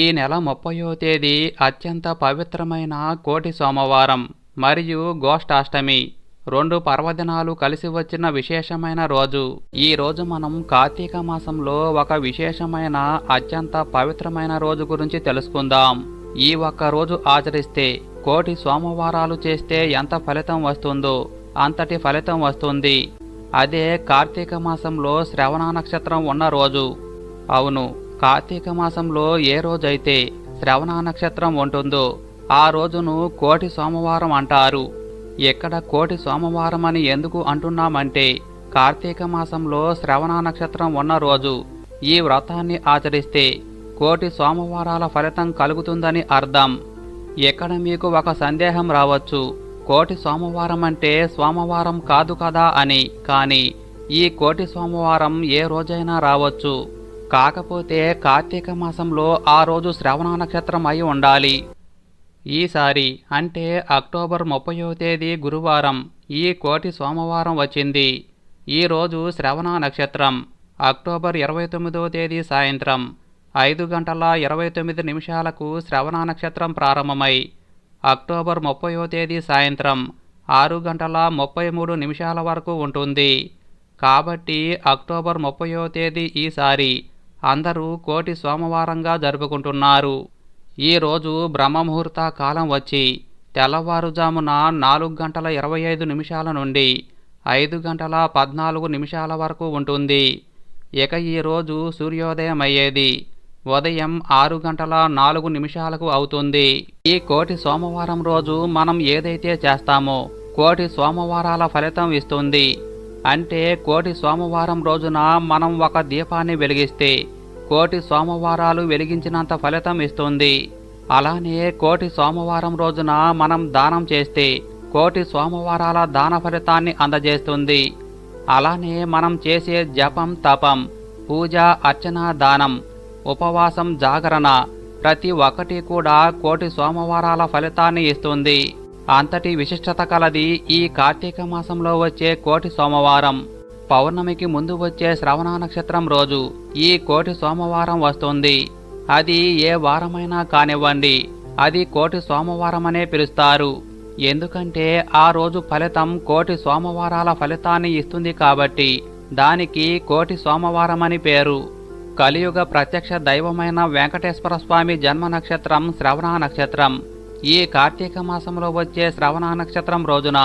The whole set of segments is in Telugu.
ఈ నెల ముప్పయో తేదీ అత్యంత పవిత్రమైన కోటి సోమవారం మరియు గోష్ఠాష్టమి. రెండు పర్వదినాలు కలిసి వచ్చిన విశేషమైన రోజు. ఈ రోజు మనం కార్తీక మాసంలో ఒక విశేషమైన అత్యంత పవిత్రమైన రోజు గురించి తెలుసుకుందాం. ఈ ఒక్క రోజు ఆచరిస్తే కోటి సోమవారాలు చేస్తే ఎంత ఫలితం వస్తుందో అంతటి ఫలితం వస్తుంది. అదే కార్తీక మాసంలో శ్రవణ నక్షత్రం ఉన్న రోజు. అవును కార్తీక మాసంలో ఏ రోజైతే శ్రవణ నక్షత్రం ఉంటుందో ఆ రోజును కోటి సోమవారం అంటారు. ఎక్కడ కోటి సోమవారం అని ఎందుకు అంటున్నామంటే కార్తీక మాసంలో శ్రవణ నక్షత్రం ఉన్న రోజు ఈ వ్రతాన్ని ఆచరిస్తే కోటి సోమవారాల ఫలితం కలుగుతుందని అర్థం. ఎక్కడ మీకు ఒక సందేహం రావచ్చు కోటి సోమవారం అంటే సోమవారం కాదు కదా అని కానీ ఈ కోటి సోమవారం ఏ రోజైనా రావచ్చు. కాకపోతే కార్తీక మాసంలో ఆ రోజు శ్రవణ నక్షత్రం అయి ఉండాలి. ఈసారి అంటే అక్టోబర్ ముప్పయో తేదీ గురువారం ఈ కోటి సోమవారం వచ్చింది. ఈరోజు శ్రవణ నక్షత్రం అక్టోబర్ ఇరవై తొమ్మిదో తేదీ సాయంత్రం ఐదు గంటల ఇరవై తొమ్మిది నిమిషాలకు శ్రవణ నక్షత్రం ప్రారంభమై అక్టోబర్ ముప్పయో తేదీ సాయంత్రం ఆరు గంటల ముప్పై మూడు నిమిషాల వరకు ఉంటుంది. కాబట్టి అక్టోబర్ ముప్పయో తేదీ ఈసారి అందరూ కోటి సోమవారంగా జరుపుకుంటున్నారు. ఈరోజు బ్రహ్మముహూర్త కాలం వచ్చి తెల్లవారుజామున నాలుగు గంటల ఇరవై ఐదు నిమిషాల నుండి ఐదు గంటల పద్నాలుగు నిమిషాల వరకు ఉంటుంది. ఇక ఈరోజు సూర్యోదయం అయ్యేది ఉదయం ఆరు గంటల నాలుగు నిమిషాలకు అవుతుంది. ఈ కోటి సోమవారం రోజు మనం ఏదైతే చేస్తామో కోటి సోమవారాల ఫలితం ఇస్తుంది. అంటే కోటి సోమవారం రోజున మనం ఒక దీపాన్ని వెలిగిస్తే కోటి సోమవారాలు వెలిగించినంత ఫలితం ఇస్తుంది. అలానే కోటి సోమవారం రోజున మనం దానం చేస్తే కోటి సోమవారాల దాన ఫలితాన్ని అందజేస్తుంది. అలానే మనం చేసే జపం తపం పూజ అర్చన దానం ఉపవాసం జాగరణ ప్రతి ఒక్కటి కూడా కోటి సోమవారాల ఫలితాన్ని ఇస్తుంది. అంతటి విశిష్టత కలది ఈ కార్తీక మాసంలో వచ్చే కోటి సోమవారం. పౌర్ణమికి ముందు వచ్చే శ్రవణ నక్షత్రం రోజు. ఈ కోటి సోమవారం వస్తుంది. అది ఏ వారమైనా కానివ్వండి. అది కోటి సోమవారమనే పిలుస్తారు. ఎందుకంటే ఆ రోజు ఫలితం కోటి సోమవారాల ఫలితాన్ని ఇస్తుంది కాబట్టి దానికి కోటి సోమవారమని పేరు. కలియుగ ప్రత్యక్ష దైవమైన వెంకటేశ్వర స్వామి జన్మ నక్షత్రం శ్రవణ నక్షత్రం. ఈ కార్తీక మాసంలో వచ్చే శ్రవణ నక్షత్రం రోజున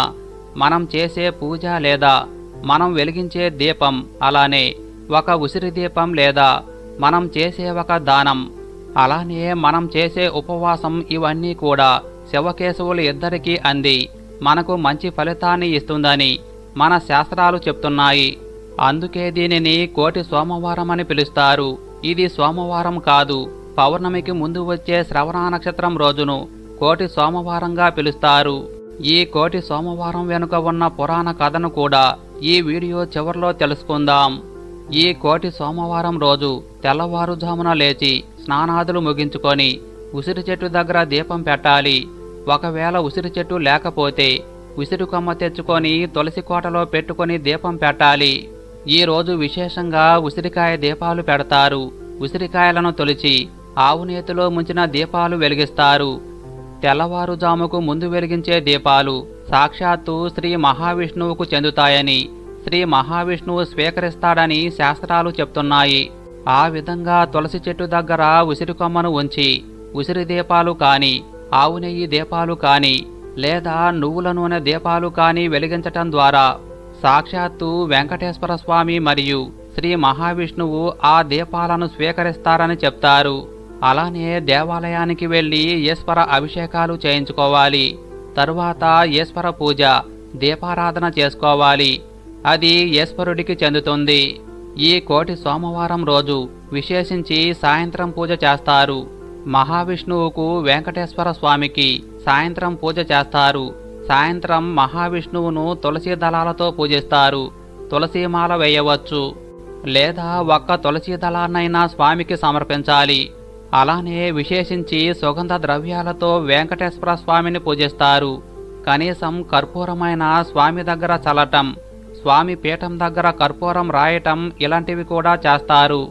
మనం చేసే పూజ లేదా మనం వెలిగించే దీపం అలానే ఒక ఉసిరి దీపం లేదా మనం చేసే ఒక దానం అలానే మనం చేసే ఉపవాసం ఇవన్నీ కూడా శివకేశవులు ఇద్దరికీ అంది. మనకు మంచి ఫలితాన్ని ఇస్తుందని మన శాస్త్రాలు చెప్తున్నాయి. అందుకే దీనిని కోటి సోమవారం అని పిలుస్తారు. ఇది సోమవారం కాదు పౌర్ణమికి ముందు వచ్చే శ్రవణ నక్షత్రం రోజును కోటి సోమవారంగా పిలుస్తారు. ఈ కోటి సోమవారం వెనుక ఉన్న పురాణ కథను కూడా ఈ వీడియో చివరిలో తెలుసుకుందాం. ఈ కోటి సోమవారం రోజు తెల్లవారుజామున లేచి స్నానాదులు ముగించుకొని ఉసిరి చెట్టు దగ్గర దీపం పెట్టాలి. ఒకవేళ ఉసిరి చెట్టు లేకపోతే ఉసిరి కొమ్మ తెచ్చుకొని తులసి కోటలో పెట్టుకొని దీపం పెట్టాలి. ఈ రోజు విశేషంగా ఉసిరికాయ దీపాలు పెడతారు. ఉసిరికాయలను తొలిచి ఆవునేతిలో ముంచిన దీపాలు వెలిగిస్తారు. తెల్లవారుజాముకు ముందు వెలిగించే దీపాలు సాక్షాత్తు శ్రీ మహావిష్ణువుకు చెందుతాయని శ్రీ మహావిష్ణువు స్వీకరిస్తాడని శాస్త్రాలు చెప్తున్నాయి. ఆ విధంగా తులసి చెట్టు దగ్గర ఉసిరి కొమ్మను ఉంచి ఉసిరి దీపాలు కాని ఆవు నెయ్యి దీపాలు కాని లేదా నువ్వుల నూనె దీపాలు కాని వెలిగించటం ద్వారా సాక్షాత్తు వెంకటేశ్వర స్వామి మరియు శ్రీ మహావిష్ణువు ఆ దీపాలను స్వీకరిస్తారని చెప్తారు. అలానే దేవాలయానికి వెళ్ళి ఈశ్వర అభిషేకాలు చేయించుకోవాలి. తరువాత ఈశ్వర పూజ దీపారాధన చేసుకోవాలి. అది ఈశ్వరుడికి చెందుతుంది. ఈ కోటి సోమవారం రోజు విశేషించి సాయంత్రం పూజ చేస్తారు. మహావిష్ణువుకు వెంకటేశ్వర స్వామికి సాయంత్రం పూజ చేస్తారు. సాయంత్రం మహావిష్ణువును తులసి దళాలతో పూజిస్తారు. తులసీమాల వేయవచ్చు. లేదా ఒక్క తులసీ దళాన్నైనా స్వామికి సమర్పించాలి. అలానే విశేషించి సుగంధ ద్రవ్యాలతో వెంకటేశ్వర స్వామిని పూజిస్తారు. కనీసం కర్పూరమైన స్వామి దగ్గర చల్లటం స్వామి పీఠం దగ్గర కర్పూరం రాయటం ఇలాంటివి కూడా చేస్తారు.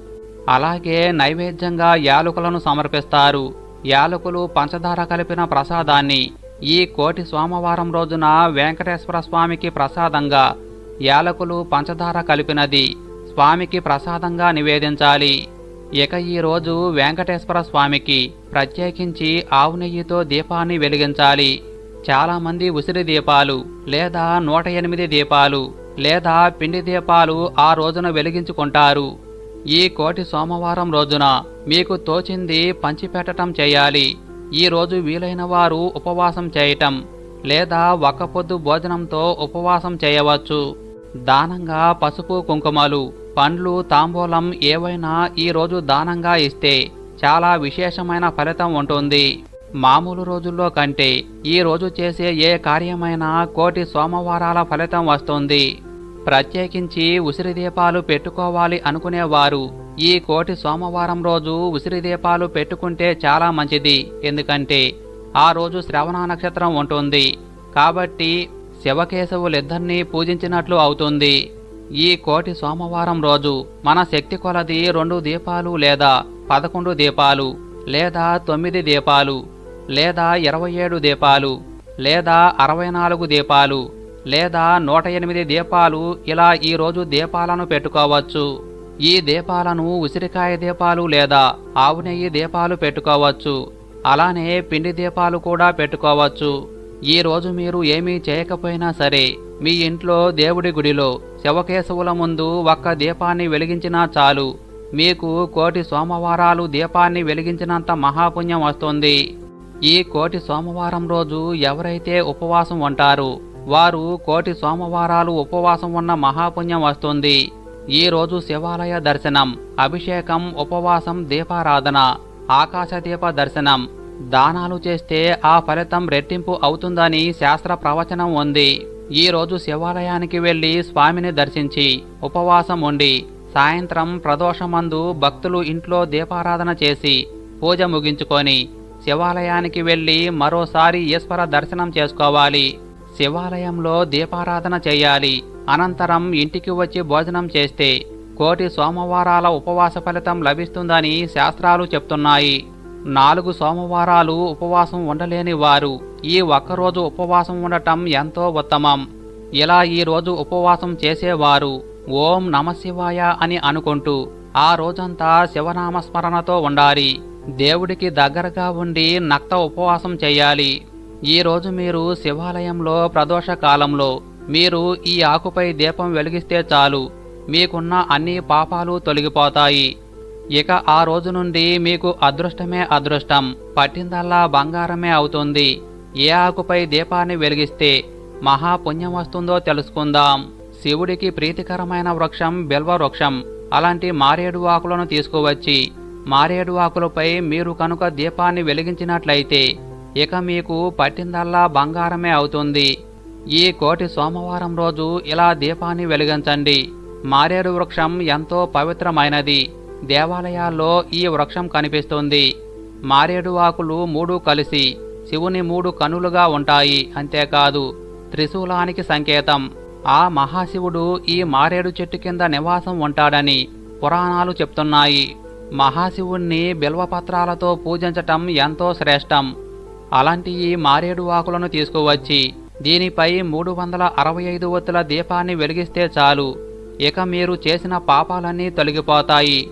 అలాగే నైవేద్యంగా యాలకులను సమర్పిస్తారు. యాలకులు పంచదార కలిపిన ప్రసాదాన్ని ఈ కోటి సోమవారం రోజున వెంకటేశ్వర స్వామికి ప్రసాదంగా యాలకులు పంచదార కలిపినది స్వామికి ప్రసాదంగా నివేదించాలి. ఇక ఈ రోజు వెంకటేశ్వర స్వామికి ప్రత్యేకించి ఆవు నెయ్యితో దీపాన్ని వెలిగించాలి. చాలామంది ఉసిరి దీపాలు లేదా నూట ఎనిమిది దీపాలు లేదా పిండి దీపాలు ఆ రోజున వెలిగించుకుంటారు. ఈ కోటి సోమవారం రోజున మీకు తోచింది పంచిపెట్టటం చేయాలి. ఈ రోజు వీలైన వారు ఉపవాసం చేయటం లేదా ఒక్క పొద్దు భోజనంతో ఉపవాసం చేయవచ్చు. దానంగా పసుపు కుంకుమలు పండ్లు తాంబూలం ఏవైనా ఈరోజు దానంగా ఇస్తే చాలా విశేషమైన ఫలితం ఉంటుంది. మామూలు రోజుల్లో కంటే ఈ రోజు చేసే ఏ కార్యమైనా కోటి సోమవారాల ఫలితం వస్తుంది. ప్రత్యేకించి ఉసిరి దీపాలు పెట్టుకోవాలి అనుకునేవారు. ఈ కోటి సోమవారం రోజు ఉసిరి దీపాలు పెట్టుకుంటే చాలా మంచిది. ఎందుకంటే ఆ రోజు శ్రవణ నక్షత్రం ఉంటుంది. కాబట్టి శివకేశవులిద్దరినీ పూజించినట్లు అవుతుంది. ఈ కోటి సోమవారం రోజు మన శక్తి కొలది రెండు దీపాలు లేదా పదకొండు దీపాలు లేదా తొమ్మిది దీపాలు లేదా ఇరవై ఏడు దీపాలు లేదా అరవై నాలుగు దీపాలు లేదా నూట ఎనిమిది దీపాలు ఇలా ఈరోజు దీపాలను పెట్టుకోవచ్చు. ఈ దీపాలను ఉసిరికాయ దీపాలు లేదా ఆవు నెయ్యి దీపాలు పెట్టుకోవచ్చు. అలానే పిండి దీపాలు కూడా పెట్టుకోవచ్చు. ఈ రోజు మీరు ఏమీ చేయకపోయినా సరే మీ ఇంట్లో దేవుడి గుడిలో శవకేశవుల ముందు ఒక్క దీపాన్ని వెలిగించినా చాలు. మీకు కోటి సోమవారాలు దీపాన్ని వెలిగించినంత మహాపుణ్యం వస్తుంది. ఈ కోటి సోమవారం రోజు ఎవరైతే ఉపవాసం ఉంటారో వారు కోటి సోమవారాలు ఉపవాసం ఉన్న మహాపుణ్యం వస్తుంది. ఈ రోజు శివాలయ దర్శనం అభిషేకం ఉపవాసం దీపారాధన ఆకాశదీప దర్శనం దానాలు చేస్తే ఆ ఫలితం రెట్టింపు అవుతుందని శాస్త్ర ప్రవచనం ఉంది. ఈ రోజు శివాలయానికి వెళ్ళి స్వామిని దర్శించి ఉపవాసం ఉండి సాయంత్రం ప్రదోషమందు భక్తులు ఇంట్లో దీపారాధన చేసి పూజ ముగించుకొని శివాలయానికి వెళ్ళి మరోసారి ఈశ్వర దర్శనం చేసుకోవాలి. శివాలయంలో దీపారాధన చేయాలి. అనంతరం ఇంటికి వచ్చి భోజనం చేస్తే కోటి సోమవారాల ఉపవాస ఫలితం లభిస్తుందని శాస్త్రాలు చెప్తున్నాయి. నాలుగు సోమవారాలు ఉపవాసం ఉండలేని వారు ఈ ఒక్కరోజు ఉపవాసం ఉండటం ఎంతో ఉత్తమం. ఇలా ఈరోజు ఉపవాసం చేసేవారు ఓం నమశివాయ అని అనుకుంటూ ఆ రోజంతా శివనామస్మరణతో ఉండాలి. దేవుడికి దగ్గరగా ఉండి నక్త ఉపవాసం చేయాలి. ఈరోజు మీరు శివాలయంలో ప్రదోష కాలంలో మీరు ఈ ఆకుపై దీపం వెలిగిస్తే చాలు. మీకున్న అన్ని పాపాలు తొలగిపోతాయి. ఇక ఆ రోజు నుండి మీకు అదృష్టమే అదృష్టం. పట్టిందల్లా బంగారమే అవుతుంది. ఏ ఆకుపై దీపాన్ని వెలిగిస్తే మహాపుణ్యం వస్తుందో తెలుసుకుందాం. శివుడికి ప్రీతికరమైన వృక్షం బిల్వ వృక్షం అలాంటి మారేడు ఆకులను తీసుకువచ్చి మారేడు ఆకులపై మీరు కనుక దీపాన్ని వెలిగించినట్లయితే ఇక మీకు పట్టిందల్లా బంగారమే అవుతుంది. ఈ కోటి సోమవారం రోజు ఇలా దీపాన్ని వెలిగించండి. మారేడు వృక్షం ఎంతో పవిత్రమైనది. దేవాలయాల్లో ఈ వృక్షం కనిపిస్తుంది. మారేడు ఆకులు మూడు కలిసి శివుని మూడు కనులుగా ఉంటాయి. అంతేకాదు త్రిశూలానికి సంకేతం. ఆ మహాశివుడు ఈ మారేడు చెట్టు కింద నివాసం ఉంటాడని పురాణాలు చెప్తున్నాయి. మహాశివుణ్ణి బిల్వపత్రాలతో పూజించటం ఎంతో శ్రేష్టం. అలాంటి ఈ మారేడు ఆకులను తీసుకువచ్చి దీనిపై మూడు వందల అరవై ఐదు ఒత్తుల దీపాన్ని వెలిగిస్తే చాలు. ఇక మీరు చేసిన పాపాలన్నీ తొలగిపోతాయి.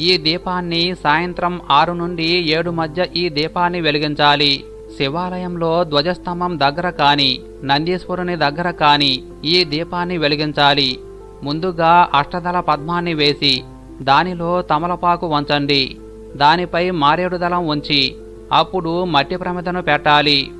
ఈ దీపాన్ని సాయంత్రం ఆరు నుండి ఏడు మధ్య ఈ దీపాన్ని వెలిగించాలి. శివాలయంలో ధ్వజస్తంభం దగ్గర కాని నందీశ్వరుని దగ్గర కాని ఈ దీపాన్ని వెలిగించాలి. ముందుగా అష్టదళ పద్మాన్ని వేసి దానిలో తమలపాకు వంచండి. దానిపై మారేడు దళం ఉంచి అప్పుడు మట్టి ప్రమిదను పెట్టాలి.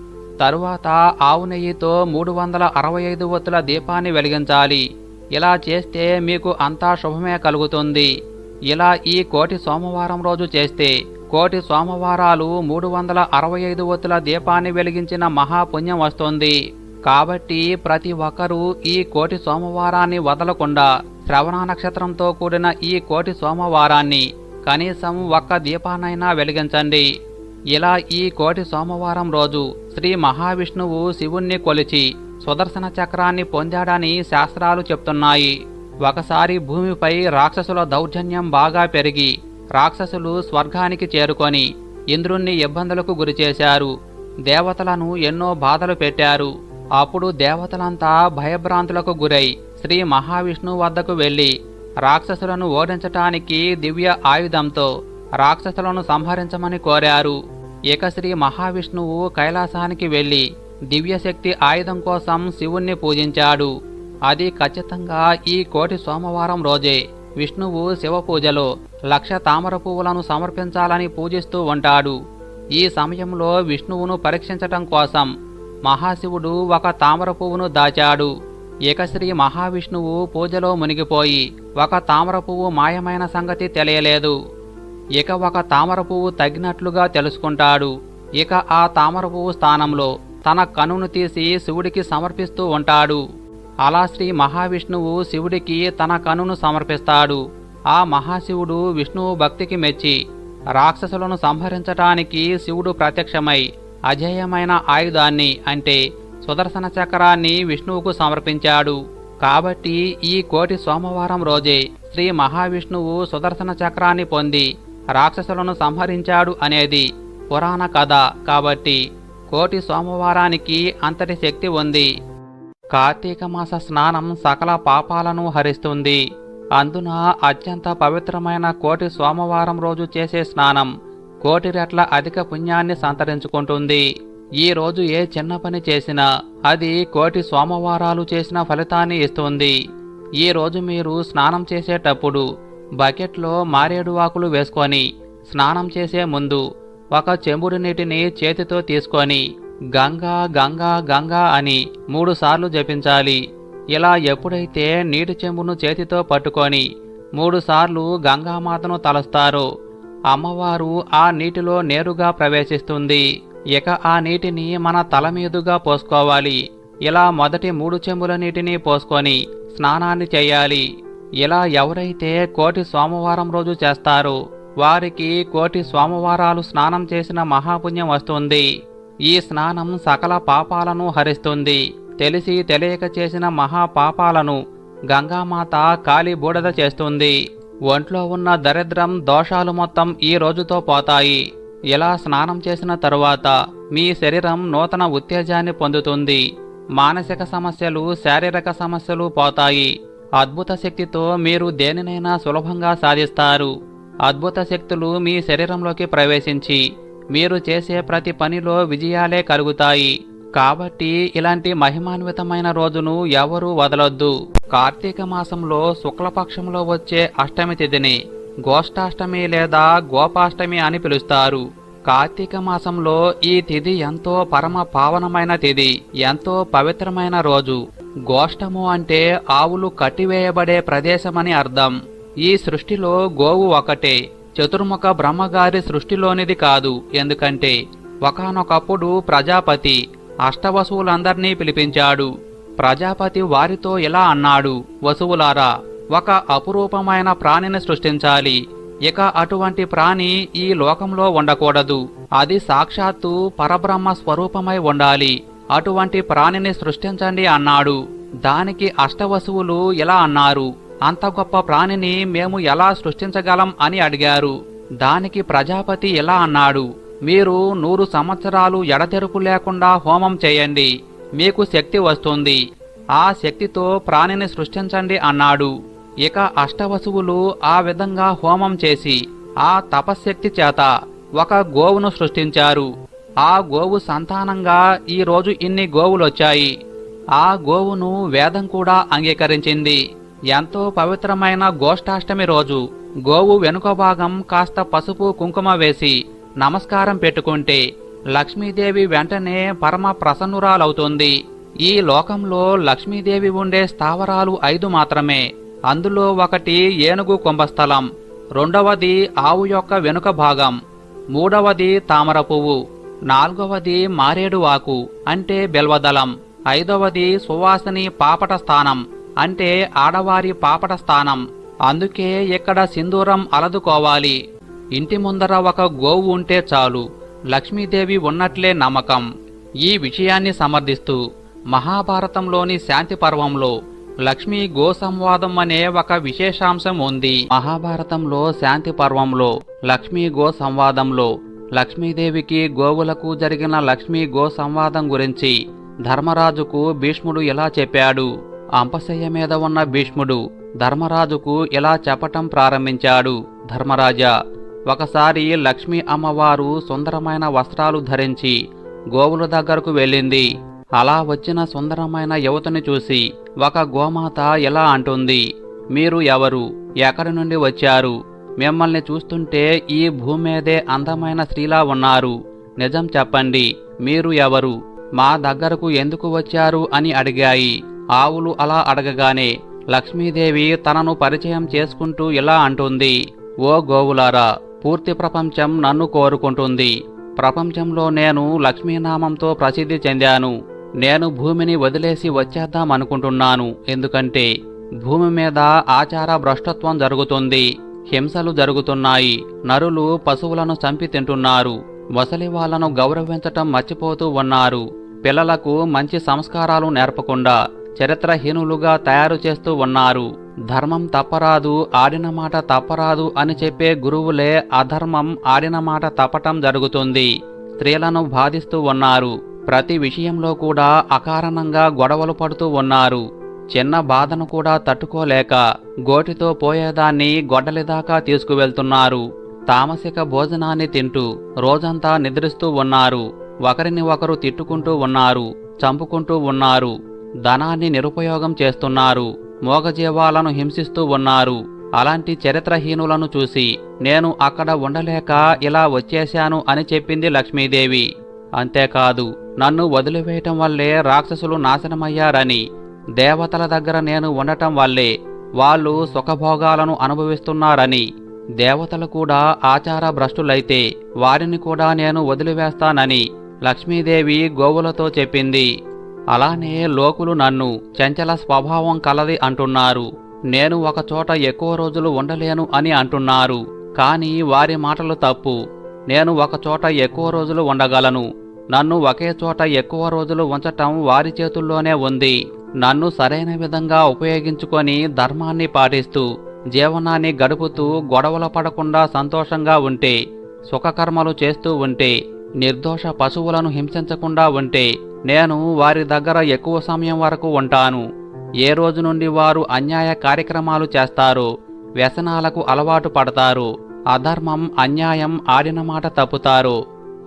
తరువాత ఆవు నెయ్యితో మూడు వందల అరవై ఐదు ఒత్తుల దీపాన్ని వెలిగించాలి. ఇలా చేస్తే మీకు అంతా శుభమే కలుగుతుంది. ఇలా ఈ కోటి సోమవారం రోజు చేస్తే కోటి సోమవారాలు మూడు వందల అరవై ఐదు ఒత్తుల దీపాన్ని వెలిగించిన మహాపుణ్యం వస్తుంది. కాబట్టి ప్రతి ఒక్కరూ ఈ కోటి సోమవారాన్ని వదలకుండా శ్రవణ నక్షత్రంతో కూడిన ఈ కోటి సోమవారాన్ని కనీసం ఒక్క దీపానైనా వెలిగించండి. ఇలా ఈ కోటి సోమవారం రోజు శ్రీ మహావిష్ణువు శివుణ్ణి కొలిచి సుదర్శన చక్రాన్ని పొందాడని శాస్త్రాలు చెప్తున్నాయి. ఒకసారి భూమిపై రాక్షసుల దౌర్జన్యం బాగా పెరిగి రాక్షసులు స్వర్గానికి చేరుకొని ఇంద్రుణ్ణి ఇబ్బందులకు గురిచేశారు దేవతలను ఎన్నో బాధలు పెట్టారు. అప్పుడు దేవతలంతా భయభ్రాంతులకు గురై శ్రీ మహావిష్ణువు వద్దకు వెళ్ళి రాక్షసులను ఓడించటానికి దివ్య ఆయుధంతో రాక్షసులను సంహరించమని కోరారు. ఇక శ్రీ మహావిష్ణువు కైలాసానికి వెళ్ళి దివ్యశక్తి ఆయుధం కోసం శివుణ్ణి పూజించాడు. అది ఖచ్చితంగా ఈ కోటి సోమవారం రోజే. విష్ణువు శివ పూజలో లక్ష తామర పువ్వులను సమర్పించాలని పూజిస్తూ ఉంటాడు. ఈ సమయంలో విష్ణువును పరీక్షించటం కోసం మహాశివుడు ఒక తామర పువ్వును దాచాడు. ఇక శ్రీ మహావిష్ణువు పూజలో మునిగిపోయి ఒక తామర పువ్వు మాయమైన సంగతి తెలియలేదు. ఇక ఒక తామర పువ్వు తగ్గినట్లుగా తెలుసుకుంటాడు. ఇక ఆ తామర పువ్వు స్థానంలో తన కనును తీసి శివుడికి సమర్పిస్తూ ఉంటాడు. అలా శ్రీ మహావిష్ణువు శివుడికి తన కనును సమర్పిస్తాడు. ఆ మహాశివుడు విష్ణువు భక్తికి మెచ్చి రాక్షసులను సంహరించటానికి శివుడు ప్రత్యక్షమై అజేయమైన ఆయుధాన్ని అంటే సుదర్శన చక్రాన్ని విష్ణువుకు సమర్పించాడు. కాబట్టి ఈ కోటి సోమవారం రోజే శ్రీ మహావిష్ణువు సుదర్శన చక్రాన్ని పొంది రాక్షసులను సంహరించాడు అనేది పురాణ కథ. కాబట్టి కోటి సోమవారానికి అంతటి శక్తి ఉంది. కార్తీక మాస స్నానం సకల పాపాలను హరిస్తుంది. అందున అత్యంత పవిత్రమైన కోటి సోమవారం రోజు చేసే స్నానం కోటి రెట్ల అధిక పుణ్యాన్ని సంతరించుకుంటుంది. ఈ రోజు ఏ చిన్న పని చేసినా అది కోటి సోమవారాలు చేసిన ఫలితాన్ని ఇస్తుంది. ఈ రోజు మీరు స్నానం చేసేటప్పుడు బకెట్లో మారేడు ఆకులు వేసుకొని స్నానం చేసే ముందు ఒక చెంబుడు నీటిని చేతితో తీసుకొని గంగా గంగా గంగా అని మూడుసార్లు జపించాలి. ఇలా ఎప్పుడైతే నీటి చెంబును చేతితో పట్టుకొని మూడుసార్లు గంగామాతను తలస్తారో అమ్మవారు ఆ నీటిలో నేరుగా ప్రవేశిస్తుంది. ఇక ఆ నీటిని మన తల మీదుగా పోసుకోవాలి. ఇలా మొదటి మూడు చెంబుల నీటిని పోసుకొని స్నానాన్ని చేయాలి. ఇలా ఎవరైతే కోటి సోమవారం రోజు చేస్తారో వారికి కోటి సోమవారాలు స్నానం చేసిన మహాపుణ్యం వస్తుంది. ఈ స్నానం సకల పాపాలను హరిస్తుంది. తెలిసి తెలియక చేసిన మహాపాపాలను గంగామాత కాలి బూడద చేస్తుంది. ఒంట్లో ఉన్న దరిద్రం దోషాలు మొత్తం ఈ రోజుతో పోతాయి. ఇలా స్నానం చేసిన తరువాత మీ శరీరం నూతన ఉత్తేజాన్ని పొందుతుంది. మానసిక సమస్యలు శారీరక సమస్యలు పోతాయి. అద్భుత శక్తితో మీరు దేనినైనా సులభంగా సాధిస్తారు. అద్భుత శక్తులు మీ శరీరంలోకి ప్రవేశించి మీరు చేసే ప్రతి పనిలో విజయాలే కలుగుతాయి. కాబట్టి ఇలాంటి మహిమాన్వితమైన రోజును ఎవరూ వదలొద్దు. కార్తీక మాసంలో శుక్లపక్షంలో వచ్చే అష్టమి తిథిని గోష్ఠాష్టమి లేదా గోపాష్టమి అని పిలుస్తారు. కార్తీక మాసంలో ఈ తిథి ఎంతో పరమ పావనమైన తిథి ఎంతో పవిత్రమైన రోజు. గోష్టము అంటే ఆవులు కట్టివేయబడే ప్రదేశమని అర్థం. ఈ సృష్టిలో గోవు ఒకటే. చతుర్ముఖ బ్రహ్మగారి సృష్టిలోనిది కాదు. ఎందుకంటే ఒకానొకప్పుడు ప్రజాపతి అష్టవసువులందర్నీ పిలిపించాడు. ప్రజాపతి వారితో ఇలా అన్నాడు వసువులారా ఒక అపురూపమైన ప్రాణిని సృష్టించాలి. ఇక అటువంటి ప్రాణి ఈ లోకంలో ఉండకూడదు. అది సాక్షాత్తు పరబ్రహ్మ స్వరూపమై ఉండాలి. అటువంటి ప్రాణిని సృష్టించండి అన్నాడు. దానికి అష్టవసువులు ఇలా అన్నారు అంత గొప్ప ప్రాణిని మేము ఎలా సృష్టించగలం అని అడిగారు. దానికి ప్రజాపతి ఇలా అన్నాడు మీరు నూరు సంవత్సరాలు ఎడతెరుపు లేకుండా హోమం చేయండి మీకు శక్తి వస్తుంది. ఆ శక్తితో ప్రాణిని సృష్టించండి అన్నాడు. ఇక అష్టవసువులు ఆ విధంగా హోమం చేసి ఆ తపశ్శక్తి చేత ఒక గోవును సృష్టించారు. ఆ గోవు సంతానంగా ఈరోజు ఇన్ని గోవులొచ్చాయి. ఆ గోవును వేదం కూడా అంగీకరించింది. ఎంతో పవిత్రమైన గోష్ఠాష్టమి రోజు గోవు వెనుక భాగం కాస్త పసుపు కుంకుమ వేసి నమస్కారం పెట్టుకుంటే లక్ష్మీదేవి వెంటనే పరమ ప్రసన్నురాలవుతుంది. ఈ లోకంలో లక్ష్మీదేవి ఉండే స్థావరాలు ఐదు మాత్రమే. అందులో ఒకటి ఏనుగు కుంభస్థలం రెండవది ఆవు యొక్క వెనుక భాగం మూడవది తామర పువ్వు నాలుగవది మారేడు ఆకు అంటే బెల్వదలం ఐదవది సువాసిని పాపట స్థానం. అంటే ఆడవారి పాపట స్థానం. అందుకే ఇక్కడ సింధూరం అలదుకోవాలి. ఇంటి ముందర ఒక గోవు ఉంటే చాలు. లక్ష్మీదేవి ఉన్నట్లే నమ్మకం. ఈ విషయాన్ని సమర్థిస్తూ మహాభారతంలోని శాంతి పర్వంలో లక్ష్మీ గో సంవాదం అనే ఒక విశేషాంశం ఉంది. మహాభారతంలో శాంతి పర్వంలో లక్ష్మీ గో సంవాదంలో లక్ష్మీదేవికి గోవులకు జరిగిన లక్ష్మీ గో సంవాదం గురించి ధర్మరాజుకు భీష్ముడు ఇలా చెప్పాడు. అంపశయ్య మీద ఉన్న భీష్ముడు ధర్మరాజుకు ఇలా చెప్పటం ప్రారంభించాడు. ధర్మరాజా ఒకసారి లక్ష్మీ అమ్మవారు సుందరమైన వస్త్రాలు ధరించి గోవుల దగ్గరకు వెళ్ళింది. అలా వచ్చిన సుందరమైన యువతని చూసి ఒక గోమాత ఇలా అంటుంది మీరు ఎవరు? ఎక్కడి నుండి వచ్చారు? మిమ్మల్ని చూస్తుంటే ఈ భూమి మీదే అందమైన స్త్రీలా ఉన్నారు. నిజం చెప్పండి మీరు ఎవరు? మా దగ్గరకు ఎందుకు వచ్చారు అని అడిగాయి. ఆవులు అలా అడగగానే లక్ష్మీదేవి తనను పరిచయం చేసుకుంటూ ఇలా అంటుంది ఓ గోవులారా పూర్తి ప్రపంచం నన్ను కోరుకుంటుంది. ప్రపంచంలో నేను లక్ష్మీనామంతో ప్రసిద్ధి చెందాను. నేను భూమిని వదిలేసి వచ్చేద్దాం అనుకుంటున్నాను. ఎందుకంటే భూమి మీద ఆచార భ్రష్టత్వం జరుగుతుంది. హింసలు జరుగుతున్నాయి. నరులు పశువులను చంపి తింటున్నారు. ముసలి వాళ్ళను గౌరవించటం మర్చిపోతూ ఉన్నారు. పిల్లలకు మంచి సంస్కారాలు నేర్పకుండా చరిత్రహీనులుగా తయారు చేస్తూ ఉన్నారు. ధర్మం తప్పరాదు ఆడిన మాట తప్పరాదు అని చెప్పే గురువులే అధర్మం ఆడిన మాట తప్పటం జరుగుతుంది. స్త్రీలను బాధిస్తూ ఉన్నారు. ప్రతి విషయంలో కూడా అకారణంగా గొడవలు పడుతూ ఉన్నారు. చిన్న బాధను కూడా తట్టుకోలేక గోటితో పోయేదాన్ని గొడ్డలిదాకా తీసుకువెళ్తున్నారు. తామసిక భోజనాన్ని తింటూ రోజంతా నిద్రిస్తూ ఉన్నారు. ఒకరిని ఒకరు తిట్టుకుంటూ ఉన్నారు చంపుకుంటూ ఉన్నారు ధనాన్ని నిరుపయోగం చేస్తున్నారు మోగజీవాలను హింసిస్తూ ఉన్నారు. అలాంటి చరిత్రహీనులను చూసి నేను అక్కడ ఉండలేక ఇలా వచ్చేశాను అని చెప్పింది లక్ష్మీదేవి. అంతేకాదు నన్ను వదిలివేయటం వల్లే రాక్షసులు నాశనమయ్యారని దేవతల దగ్గర నేను ఉండటం వల్లే వాళ్ళు సుఖభోగాలను అనుభవిస్తున్నారని దేవతలు కూడా ఆచార భ్రష్టులైతే వారిని కూడా నేను వదిలివేస్తానని లక్ష్మీదేవి గోవులతో చెప్పింది. అలానే లోకులు నన్ను చంచల స్వభావం కలది అంటున్నారు. నేను ఒకచోట ఎక్కువ రోజులు ఉండలేను అని అంటున్నారు. కానీ వారి మాటలు తప్పు. నేను ఒకచోట ఎక్కువ రోజులు ఉండగలను. నన్ను ఒకే చోట ఎక్కువ రోజులు ఉంచటం వారి చేతుల్లోనే ఉంది. నన్ను సరైన విధంగా ఉపయోగించుకొని ధర్మాన్ని పాటిస్తూ జీవనాన్ని గడుపుతూ గొడవల పడకుండా సంతోషంగా ఉంటే సుఖకర్మలు చేస్తూ ఉంటే నిర్దోష పశువులను హింసించకుండా ఉంటే నేను వారి దగ్గర ఎక్కువ సమయం వరకు ఉంటాను. ఏ రోజు నుండి వారు అన్యాయ కార్యక్రమాలు చేస్తారు వ్యసనాలకు అలవాటు పడతారు అధర్మం అన్యాయం ఆడిన మాట తప్పుతారు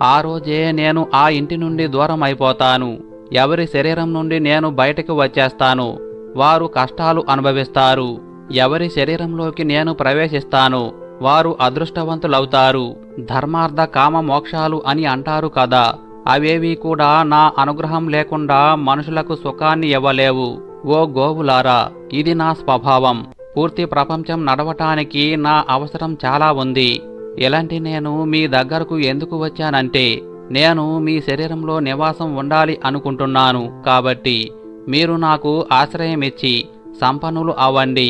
ఆ రోజే నేను ఆ ఇంటి నుండి దూరం అయిపోతాను ఎవరి శరీరం నుండి నేను బయటకు వచ్చేస్తాను వారు కష్టాలు అనుభవిస్తారు. ఎవరి శరీరంలోకి నేను ప్రవేశిస్తాను వారు అదృష్టవంతులవుతారు. ధర్మార్థ కామ మోక్షాలు అని అంటారు కదా అవేవి కూడా నా అనుగ్రహం లేకుండా మనుషులకు సుఖాన్ని ఇవ్వలేవు. ఓ గోవులారా ఇది నా స్వభావం. పూర్తి ప్రపంచం నడవటానికి నా అవసరం చాలా ఉంది. ఇలాంటి నేను మీ దగ్గరకు ఎందుకు వచ్చానంటే నేను మీ శరీరంలో నివాసం ఉండాలి అనుకుంటున్నాను కాబట్టి మీరు నాకు ఆశ్రయమిచ్చి సంపన్నులు అవ్వండి.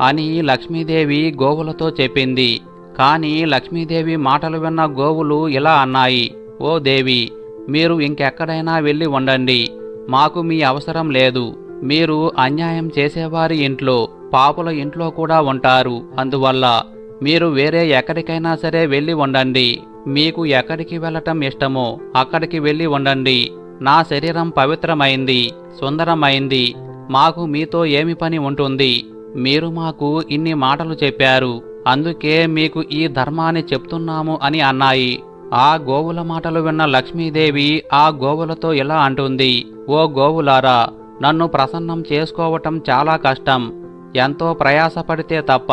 అని లక్ష్మీదేవి గోవులతో చెప్పింది. కానీ లక్ష్మీదేవి మాటలు విన్న గోవులు ఇలా అన్నాయి ఓ దేవి మీరు ఇంకెక్కడైనా వెళ్ళి ఉండండి. మాకు మీ అవసరం లేదు. మీరు అన్యాయం చేసేవారి ఇంట్లో పాపుల ఇంట్లో కూడా ఉంటారు. అందువల్ల మీరు వేరే ఎక్కడికైనా సరే వెళ్ళి ఉండండి. మీకు ఎక్కడికి వెళ్ళటం ఇష్టమో అక్కడికి వెళ్ళి ఉండండి. నా శరీరం పవిత్రమైంది సుందరమైంది. మాకు మీతో ఏమి పని ఉంటుంది? మీరు మాకు ఇన్ని మాటలు చెప్పారు. అందుకే మీకు ఈ ధర్మాన్ని చెప్తున్నాము అని అన్నాయి. ఆ గోవుల మాటలు విన్న లక్ష్మీదేవి ఆ గోవులతో ఇలా అంటుంది. ఓ గోవులారా నన్ను ప్రసన్నం చేసుకోవటం చాలా కష్టం. ఎంతో ప్రయాసపడితే తప్ప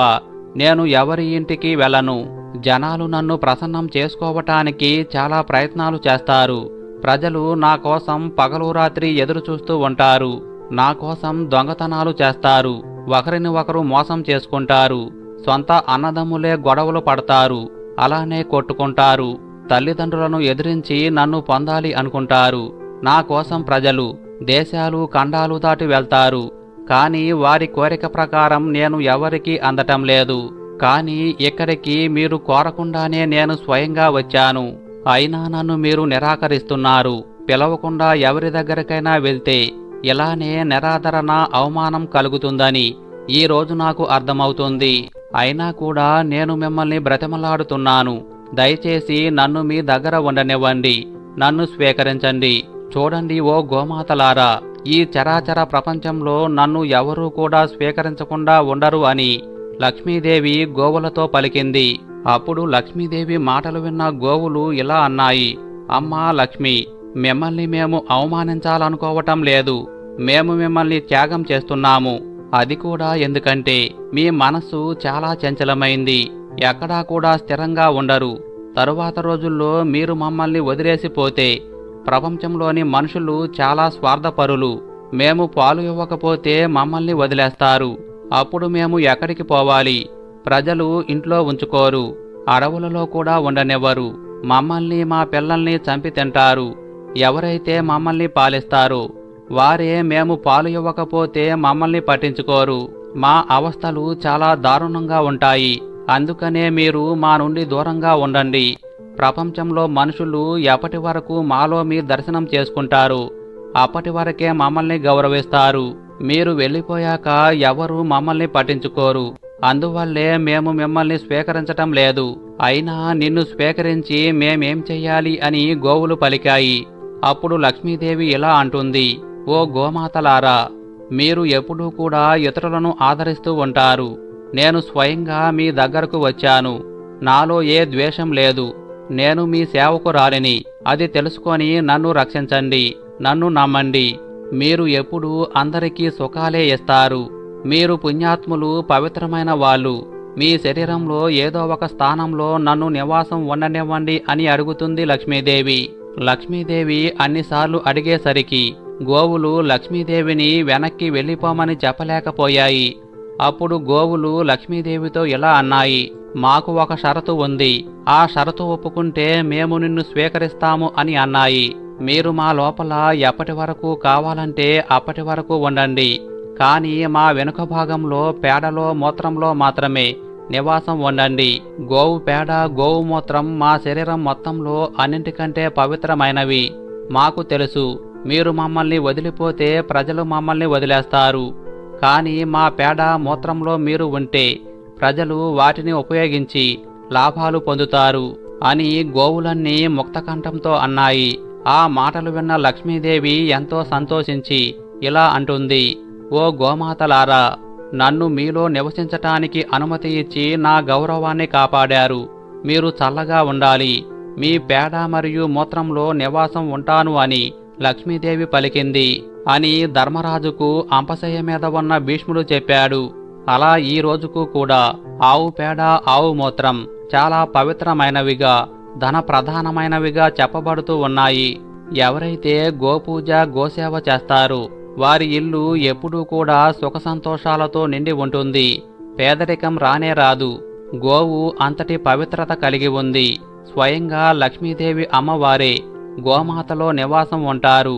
నేను ఎవరి ఇంటికి వెళ్ళను. జనాలు నన్ను ప్రసన్నం చేసుకోవటానికి చాలా ప్రయత్నాలు చేస్తారు. ప్రజలు నా కోసం పగలు రాత్రి ఎదురు చూస్తూ ఉంటారు. నా కోసం దొంగతనాలు చేస్తారు. ఒకరిని ఒకరు మోసం చేసుకుంటారు. సొంత అన్నదమ్ములే గొడవలు పడతారు. అలానే కొట్టుకుంటారు. తల్లిదండ్రులను ఎదిరించి నన్ను పొందాలి అనుకుంటారు. నా కోసం ప్రజలు దేశాలు ఖండాలు దాటి వెళ్తారు. కానీ వారి కోరిక ప్రకారం నేను ఎవరికీ అందటం లేదు. కానీ ఇక్కడికి మీరు కోరకుండానే నేను స్వయంగా వచ్చాను. అయినా నన్ను మీరు నిరాకరిస్తున్నారు. పిలవకుండా ఎవరి దగ్గరకైనా వెళ్తే ఇలానే నిరాదరణ అవమానం కలుగుతుందని ఈ రోజు నాకు అర్థమవుతుంది. అయినా కూడా నేను మిమ్మల్ని బ్రతిమలాడుతున్నాను. దయచేసి నన్ను మీ దగ్గర ఉండనివ్వండి. నన్ను స్వీకరించండి. చూడండి ఓ గోమాతలారా ఈ చరాచర ప్రపంచంలో నన్ను ఎవరూ కూడా స్వీకరించకుండా ఉండరు అని లక్ష్మీదేవి గోవులతో పలికింది. అప్పుడు లక్ష్మీదేవి మాటలు విన్న గోవులు ఇలా అన్నాయి. అమ్మా లక్ష్మి మిమ్మల్ని మేము అవమానించాలనుకోవటం లేదు. మేము మిమ్మల్ని త్యాగం చేస్తున్నాము. అది కూడా ఎందుకంటే మీ మనస్సు చాలా చంచలమైంది. ఎక్కడా కూడా స్థిరంగా ఉండరు. తరువాత రోజుల్లో మీరు మమ్మల్ని వదిలేసిపోతే ప్రపంచంలోని మనుషులు చాలా స్వార్థపరులు. మేము పాలు ఇవ్వకపోతే మమ్మల్ని వదిలేస్తారు. అప్పుడు మేము ఎక్కడికి పోవాలి? ప్రజలు ఇంట్లో ఉంచుకోరు. అడవులలో కూడా ఉండనివ్వరు. మమ్మల్ని మా పిల్లల్ని చంపి తింటారు. ఎవరైతే మమ్మల్ని పాలిస్తారు వారే మేము పాలు ఇవ్వకపోతే మమ్మల్ని పట్టించుకోరు. మా అవస్థలు చాలా దారుణంగా ఉంటాయి. అందుకనే మీరు మా నుండి దూరంగా ఉండండి. ప్రపంచంలో మనుషులు ఎప్పటి వరకు మాలో మీ దర్శనం చేసుకుంటారు? అప్పటి వరకే మమ్మల్ని గౌరవిస్తారు. మీరు వెళ్ళిపోయాక ఎవరు మమ్మల్ని పట్టించుకోరు. అందువల్లే మేము మిమ్మల్ని స్వీకరించటం లేదు. అయినా నిన్ను స్వీకరించి మేమేం చెయ్యాలి అని గోవులు పలికాయి. అప్పుడు లక్ష్మీదేవి ఇలా అంటుంది ఓ గోమాతలారా మీరు ఎప్పుడూ కూడా ఇతరులను ఆదరిస్తూ ఉంటారు. నేను స్వయంగా మీ దగ్గరకు వచ్చాను. నాలో ఏ ద్వేషం లేదు. నేను మీ సేవకు రాలిని. అది తెలుసుకొని నన్ను రక్షించండి. నన్ను నమ్మండి. మీరు ఎప్పుడూ అందరికీ సుఖాలే ఇస్తారు. మీరు పుణ్యాత్ములు పవిత్రమైన వాళ్ళు. మీ శరీరంలో ఏదో ఒక స్థానంలో నన్ను నివాసం ఉండనివ్వండి అని అడుగుతుంది లక్ష్మీదేవి. లక్ష్మీదేవి అన్నిసార్లు అడిగేసరికి గోవులు లక్ష్మీదేవిని వెనక్కి వెళ్ళిపోమని చెప్పలేకపోయాయి. అప్పుడు గోవులు లక్ష్మీదేవితో ఇలా అన్నాయి మాకు ఒక షరతు ఉంది. ఆ షరతు ఒప్పుకుంటే మేము నిన్ను స్వీకరిస్తాము అని అన్నాయి. మీరు మా లోపల ఎప్పటి వరకు కావాలంటే అప్పటి వరకు ఉండండి. కానీ మా వెనుక భాగంలో పేడలో మూత్రంలో మాత్రమే. నివాసం ఉండండి. గోవు పేడ గోవు మూత్రం మా శరీరం మొత్తంలో అన్నింటికంటే పవిత్రమైనవి. మాకు తెలుసు మీరు మమ్మల్ని వదిలిపోతే ప్రజలు మమ్మల్ని వదిలేస్తారు. కానీ మా పేడ మూత్రంలో మీరు ఉంటే ప్రజలు వాటిని ఉపయోగించి లాభాలు పొందుతారు అని గోవులన్నీ ముక్తకంఠంతో అన్నాయి. ఆ మాటలు విన్న లక్ష్మీదేవి ఎంతో సంతోషించి ఇలా అంటుంది ఓ గోమాతలారా నన్ను మీలో నివసించటానికి అనుమతి ఇచ్చి నా గౌరవాన్ని కాపాడారు. మీరు చల్లగా ఉండాలి. మీ పేడ మరియు మూత్రంలో నివాసం ఉంటాను అని లక్ష్మీదేవి పలికింది అని ధర్మరాజుకు అంపశయ్య మీద ఉన్న భీష్ముడు చెప్పాడు. అలా ఈ రోజుకు కూడా ఆవు పేడ ఆవు మూత్రం చాలా పవిత్రమైనవిగా ధన ప్రధానమైనవిగా చెప్పబడుతూ ఉన్నాయి. ఎవరైతే గోపూజ గోసేవ చేస్తారు వారి ఇల్లు ఎప్పుడూ కూడా సుఖ సంతోషాలతో నిండి ఉంటుంది. పేదరికం రానే రాదు. గోవు అంతటి పవిత్రత కలిగి ఉంది. స్వయంగా లక్ష్మీదేవి అమ్మవారే గోమాతలో నివాసం ఉంటారు.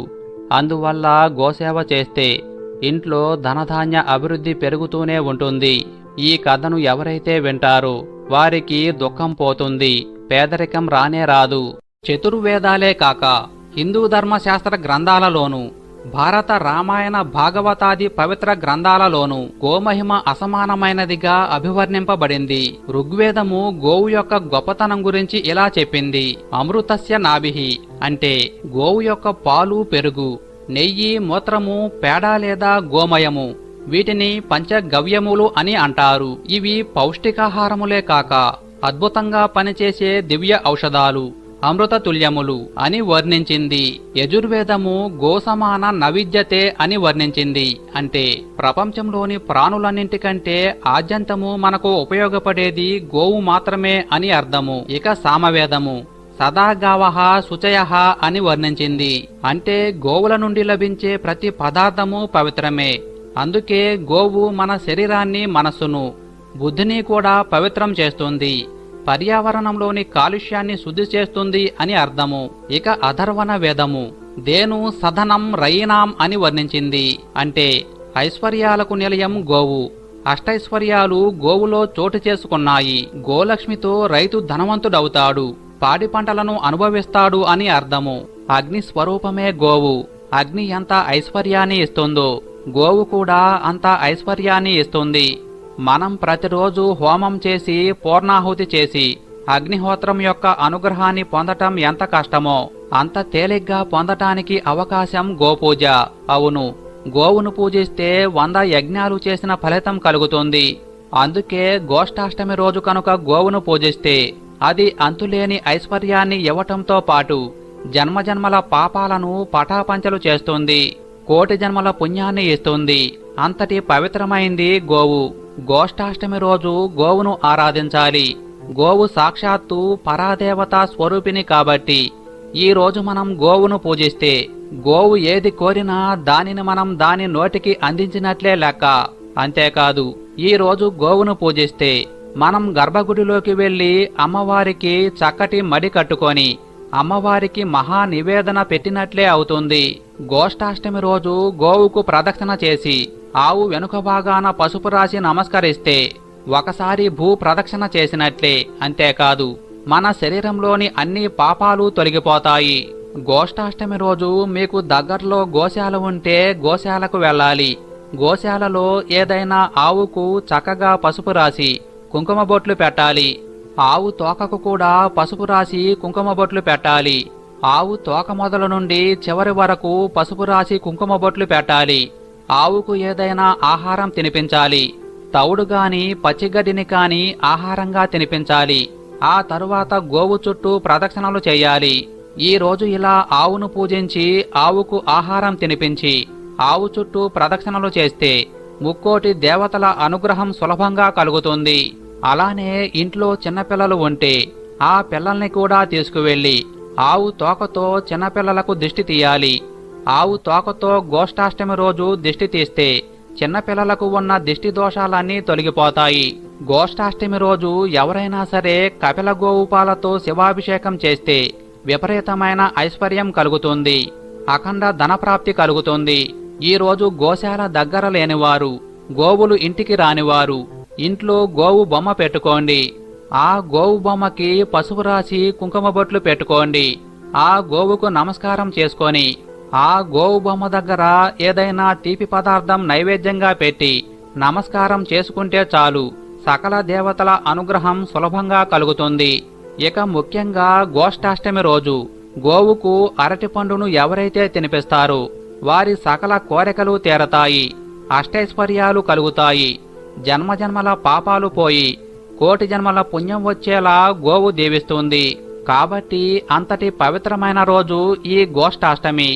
అందువల్ల గోసేవ చేస్తే ఇంట్లో ధనధాన్య అభివృద్ధి పెరుగుతూనే ఉంటుంది. ఈ కథను ఎవరైతే వింటారో వారికి దుఃఖం పోతుంది. పేదరికం రానే రాదు. చతుర్వేదాలే కాక హిందూ ధర్మశాస్త్ర గ్రంథాలలోనూ భారత రామాయణ భాగవతాది పవిత్ర గ్రంథాలలోనూ గోమహిమ అసమానమైనదిగా అభివర్ణింపబడింది. ఋగ్వేదము గోవు యొక్క గొప్పతనం గురించి ఇలా చెప్పింది. అమృతస్య నాభిహి అంటే గోవు యొక్క పాలు పెరుగు నెయ్యి మూత్రము పేడ లేదా గోమయము. వీటిని పంచగవ్యములు అని అంటారు. ఇవి పౌష్టికాహారములే కాక అద్భుతంగా పనిచేసే దివ్య ఔషధాలు. అమృత తుల్యములు అని వర్ణించింది. యజుర్వేదము గోసమాన నవిద్యతే అని వర్ణించింది. అంటే ప్రపంచంలోని ప్రాణులన్నింటికంటే ఆద్యంతము మనకు ఉపయోగపడేది గోవు మాత్రమే అని అర్థము. ఇక సామవేదము సదాగావహ శుచయ అని వర్ణించింది. అంటే గోవుల నుండి లభించే ప్రతి పదార్థము పవిత్రమే. అందుకే గోవు మన శరీరాన్ని మనస్సును బుద్ధిని కూడా పవిత్రం చేస్తుంది. పర్యావరణంలోని కాలుష్యాన్ని శుద్ధి చేస్తుంది అని అర్థము. ఇక అధర్వణ వేదము. దేను సదనం రయీనాం అని వర్ణించింది. అంటే ఐశ్వర్యాలకు నిలయం గోవు. అష్టైశ్వర్యాలు గోవులో చోటు చేసుకున్నాయి. గోలక్ష్మితో రైతు ధనవంతుడవుతాడు. పాడి పంటలను అనుభవిస్తాడు అని అర్థము. అగ్ని స్వరూపమే గోవు. అగ్ని ఎంత ఐశ్వర్యాన్ని ఇస్తుందో గోవు కూడా అంత ఐశ్వర్యాన్ని ఇస్తుంది. మనం ప్రతిరోజు హోమం చేసి పూర్ణాహుతి చేసి అగ్నిహోత్రం యొక్క అనుగ్రహాన్ని పొందటం ఎంత కష్టమో అంత తేలిగ్గా పొందటానికి అవకాశం గోపూజ. అవును గోవును పూజిస్తే వంద యజ్ఞాలు చేసిన ఫలితం కలుగుతుంది. అందుకే గోష్ఠాష్టమి రోజు కనుక గోవును పూజిస్తే అది అంతులేని ఐశ్వర్యాన్ని ఇవ్వటంతో పాటు జన్మజన్మల పాపాలను పటాపంచలు చేస్తుంది. కోటి జన్మల పుణ్యాన్ని ఇస్తుంది. అంతటి పవిత్రమైంది గోవు. గోష్ఠాష్టమి రోజు గోవును ఆరాధించాలి. గోవు సాక్షాత్తు పరాదేవతా స్వరూపిణి కాబట్టి. ఈ రోజు మనం గోవును పూజిస్తే గోవు ఏది కోరినా దానిని మనం దాని నోటికి అందించినట్లే లెక్క. అంతేకాదు ఈ రోజు గోవును పూజిస్తే మనం గర్భగుడిలోకి వెళ్ళి అమ్మవారికి చక్కటి మడి కట్టుకొని అమ్మవారికి మహా నివేదన పెట్టినట్లే అవుతుంది. గోష్ఠాష్టమి రోజు గోవుకు ప్రదక్షిణ చేసి ఆవు వెనుక భాగాన పసుపు రాసి నమస్కరిస్తే ఒకసారి భూ ప్రదక్షిణ చేసినట్లే అంతేకాదు. మన శరీరంలోని అన్ని పాపాలు తొలగిపోతాయి. గోష్ఠాష్టమి రోజు మీకు దగ్గరలో గోశాల ఉంటే గోశాలకు వెళ్ళాలి. గోశాలలో ఏదైనా ఆవుకు చక్కగా పసుపు రాసి కుంకుమ బొట్లు పెట్టాలి. ఆవు తోకకు కూడా పసుపు రాసి కుంకుమ బొట్లు పెట్టాలి. ఆవు తోక మొదల నుండి చివరి వరకు పసుపు రాసి కుంకుమ బొట్లు పెట్టాలి. ఆవుకు ఏదైనా ఆహారం తినిపించాలి. తవుడు గాని పచ్చిగడ్డిని కాని ఆహారంగా తినిపించాలి. ఆ తరువాత గోవు చుట్టూ ప్రదక్షిణలు చేయాలి. ఈ రోజు ఇలా ఆవును పూజించి ఆవుకు ఆహారం తినిపించి ఆవు చుట్టూ ప్రదక్షిణలు చేస్తే ముక్కోటి దేవతల అనుగ్రహం సులభంగా కలుగుతుంది. అలానే ఇంట్లో చిన్నపిల్లలు ఉంటే ఆ పిల్లల్ని కూడా తీసుకువెళ్ళి ఆవు తోకతో చిన్నపిల్లలకు దిష్టి తీయాలి. ఆవు తోకతో గోష్ఠాష్టమి రోజు దిష్టి తీస్తే చిన్నపిల్లలకు ఉన్న దిష్టి దోషాలన్నీ తొలగిపోతాయి. గోష్ఠాష్టమి రోజు ఎవరైనా సరే కపిల గోవు పాలతో శివాభిషేకం చేస్తే విపరీతమైన ఐశ్వర్యం కలుగుతుంది. అఖండ ధనప్రాప్తి కలుగుతుంది. ఈరోజు గోశాల దగ్గర లేనివారు గోవులు ఇంటికి రానివారు ఇంట్లో గోవు బొమ్మ పెట్టుకోండి. ఆ గోవు బొమ్మకి పసుపు రాసి కుంకుమ బొట్లు పెట్టుకోండి. ఆ గోవుకు నమస్కారం చేసుకొని ఆ గోవు బొమ్మ దగ్గర ఏదైనా తీపి పదార్థం నైవేద్యంగా పెట్టి నమస్కారం చేసుకుంటే చాలు. సకల దేవతల అనుగ్రహం సులభంగా కలుగుతుంది. ఇక ముఖ్యంగా గోష్ఠాష్టమి రోజు గోవుకు అరటి పండును ఎవరైతే తినిపిస్తారో వారి సకల కోరికలు తీరతాయి. అష్టైశ్వర్యాలు కలుగుతాయి. జన్మజన్మల పాపాలు పోయి కోటి జన్మల పుణ్యం వచ్చేలా గోవు దీవిస్తుంది. కాబట్టి అంతటి పవిత్రమైన రోజు ఈ గోష్ఠాష్టమి.